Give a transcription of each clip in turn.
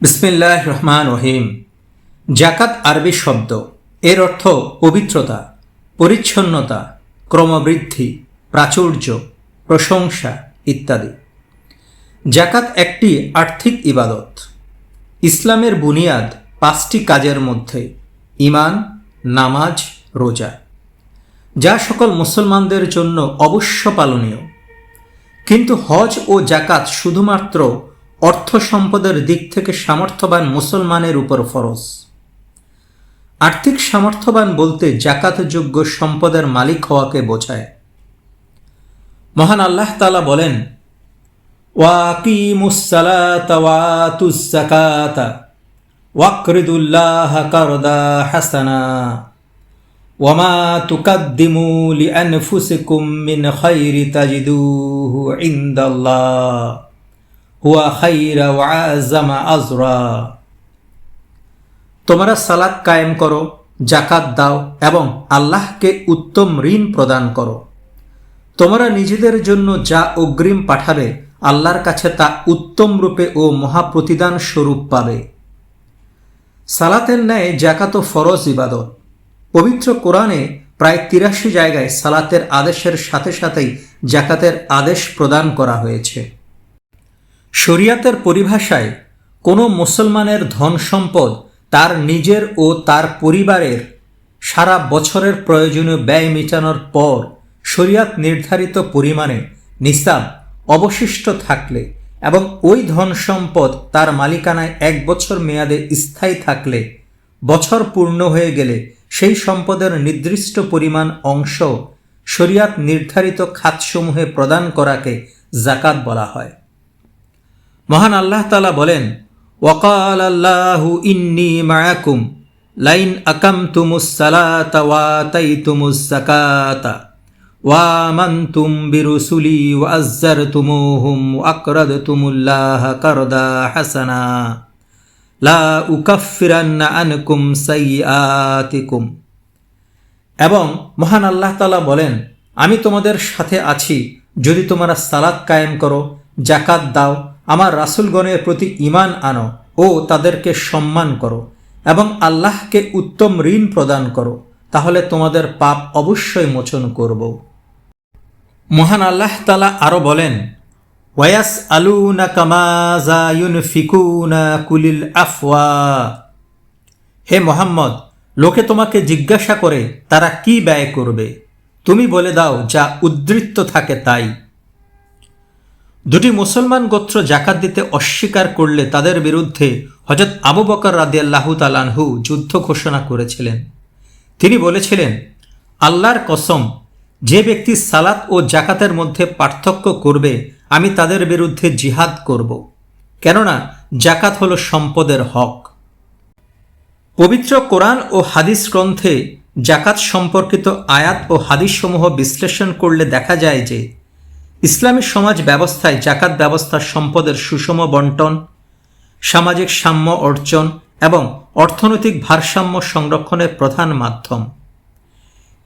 বিসমিল্লাহ রহমান রহিম জাকাত আরবি শব্দ। এর অর্থ পবিত্রতা, পরিচ্ছন্নতা, ক্রমবৃদ্ধি, প্রাচুর্য, প্রশংসা ইত্যাদি। জাকাত একটি আর্থিক ইবাদত। ইসলামের বুনিয়াদ পাঁচটি কাজের মধ্যে ইমান নামাজ, রোজা। যা সকল মুসলমানদের জন্য অবশ্য পালনীয়। কিন্তু হজ ও জাকাত শুধুমাত্র অর্থ সম্পদের দিক থেকে সামর্থ্যবান মুসলমানের উপর ফরজ। আর্থিক সামর্থ্যবান বলতে জাকাতযোগ্য সম্পদের মালিক হওয়াকে বোঝায়। মহান আল্লাহ তালা বলেন ওয়াকরিদুল্লাহ কারদা হাসানা ওয়ামা ওয়াজামা আজরা তোমরা সালাত কায়েম করো জাকাত দাও এবং আল্লাহকে উত্তম ঋণ প্রদান করো। তোমরা নিজেদের জন্য যা অগ্রিম পাঠাবে, আল্লাহর কাছে তা উত্তম রূপে ও মহাপ্রতিদান স্বরূপ পাবে। সালাতের ন্যায় জাকাত ফরজ ইবাদত। পবিত্র কোরআনে প্রায় তিরাশি জায়গায় সালাতের আদেশের সাথে সাথেই জাকাতের আদেশ প্রদান করা হয়েছে। শরিয়াতের পরিভাষায়, কোনো মুসলমানের ধন সম্পদ তার নিজের ও তার পরিবারের সারা বছরের প্রয়োজনীয় ব্যয় মেটানোর পর শরিয়াত নির্ধারিত পরিমাণে নিসাব অবশিষ্ট থাকলে এবং ওই ধন সম্পদ তার মালিকানায় এক বছর মেয়াদে স্থায়ী থাকলে বছর পূর্ণ হয়ে গেলে সেই সম্পদের নির্দিষ্ট পরিমাণ অংশ শরিয়াত নির্ধারিত খাতসমূহে প্রদান করাকে জাকাত বলা হয়। মহান আল্লাহ তালা বলেন ওয়াকাল আল্লাহু ইন্নি মায়াকুম লাইন আকাম তুমুসালাতা ওয়া তাই তুমুসাকাতা ওয়ামান্তুম বিরুসুলি ওয়াজ্জার তুমুহুম আকরাদ তুমুল্লাহ করদা হাসানা, লা উকাফিরান্না আনকুম সাইয়াতিকুম এবং মহান আল্লাহ তালা বলেন, আমি তোমাদের সাথে আছি, যদি তোমরা সালাদ কায়েম করো জাকাত দাও আমার রাসুলগণের প্রতি ইমান আনো ও তাদেরকে সম্মান করো এবং আল্লাহকে উত্তম ঋণ প্রদান করো, তাহলে তোমাদের পাপ অবশ্যই মোচন করব। মহান আল্লাহ তালা আরও বলেন ওয়াস আলু না কামাজায়ুন ফিকু না কুলিল আফওয়া। হে মোহাম্মদ, লোকে তোমাকে জিজ্ঞাসা করে তারা কি ব্যয় করবে? তুমি বলে দাও, যা উদ্বৃত্ত থাকে তাই। দুটি মুসলমান গোত্র জাকাত দিতে অস্বীকার করলে তাদের বিরুদ্ধে হজরত আবু বকর রাদিয়াল্লাহু তালানহু যুদ্ধ ঘোষণা করেছিলেন। তিনি বলেছিলেন, আল্লাহর কসম, যে ব্যক্তি সালাত ও জাকাতের মধ্যে পার্থক্য করবে, আমি তাদের বিরুদ্ধে জিহাদ করব। কেননা, জাকাত হল সম্পদের হক। পবিত্র কোরআন ও হাদিস গ্রন্থে জাকাত সম্পর্কিত আয়াত ও হাদিসসমূহ বিশ্লেষণ করলে দেখা যায় যে ইসলামী সমাজ ব্যবস্থায় জাকাত ব্যবস্থা, সম্পদের সুষম বন্টন, সামাজিক সাম্য অর্জন এবং অর্থনৈতিক ভারসাম্য সংরক্ষণের প্রধান মাধ্যম।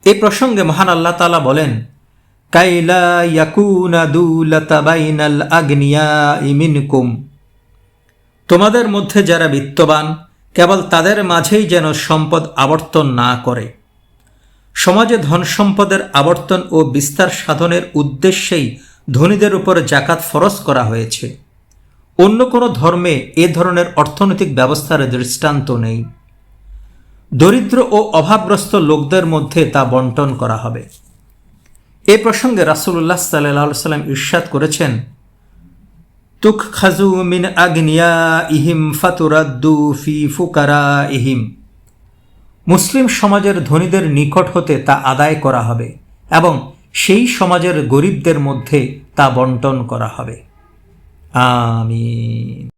এ প্রসঙ্গে মহান আল্লাহ তালা বলেন কাইলা ইয়াকুনা ইমিনকুম তোমাদের মধ্যে যারা বিত্তবান, কেবল তাদের মাঝেই যেন সম্পদ আবর্তন না করে। সমাজে ধন সম্পদের আবর্তন ও বিস্তার সাধনের উদ্দেশ্যেই ধনীদের উপর জাকাত ফরজ করা হয়েছে। অন্য কোনো ধর্মে এ ধরনের অর্থনৈতিক ব্যবস্থার দৃষ্টান্ত নেই। দরিদ্র ও অভাবগ্রস্ত লোকদের মধ্যে তা বন্টন করা হবে। এ প্রসঙ্গে রাসুল্লাহ সাল্লাহ সাল্লাম ইরশাদ করেছেন তুক খাজু মিন আগনিয়া ইহিম ফাতুরাদ্দু ফি ফুকারা ইহিম মুসলিম সমাজের ধনীদের নিকট হতে তা আদায় করা হবে এবং সেই সমাজের গরিবদের মধ্যে তা বন্টন করা হবে। আমিন।